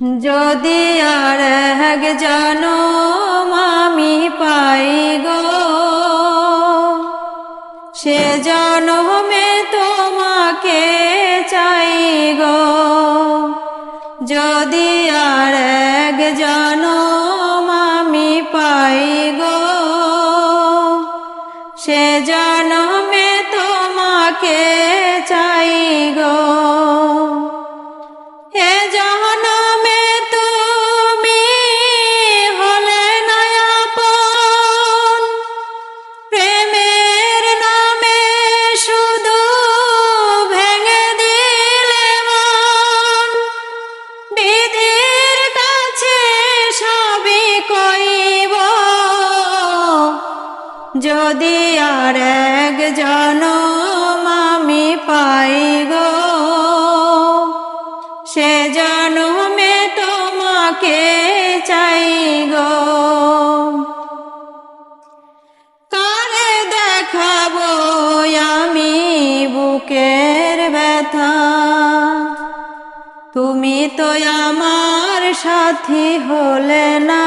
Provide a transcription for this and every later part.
যদি আর এক জানো আমি পাই গো, সে জানো জনমে তোমাকে চাই গো। যদি আর এক যদি আর এক জনম আমি পাই গো, সে জনমে তোমাকে চাই গো। কারে দেখাবো আমি বুকের ব্যথা? তুমি তো আমার সাথী হলে না।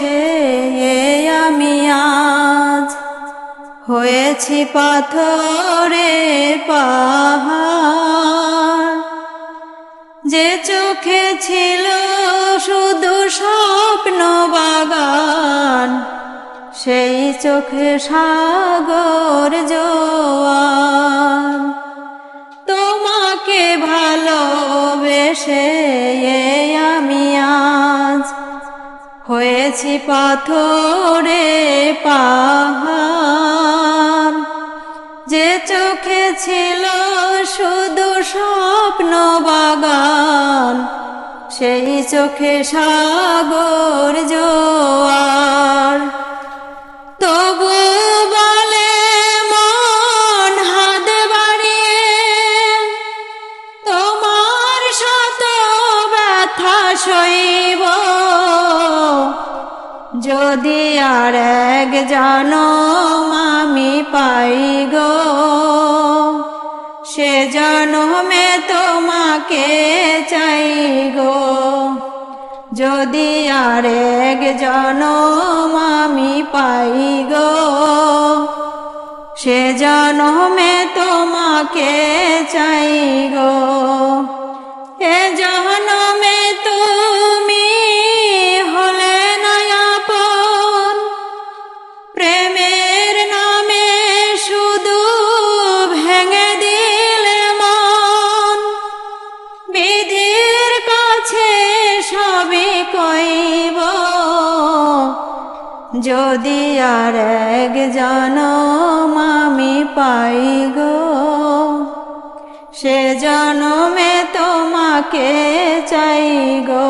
এ আমি আজ হয়েছি পাথরে পাহাড়। যে চোখে ছিল শুধু স্বপ্ন বাগান, সেই চোখে সাগর জোয়ার তোমাকে ভালোবেসে হয়েছি পাথরে পাহাড়। যে চোখে ছিল শুধু স্বপ্ন বাগান সেই চোখে সাগর জোয়ার। তবু যদি আর এক জনম আমি পাই গো। সে জনমে তোমাকে চাই গো। যদি আর এক জনম আমি পাই গো। সে জনমে তোমাকে চাই গো। এ জনমে যদি আর এক জনম আমি পাই গো সে জনমে তোমাকে চাই গো।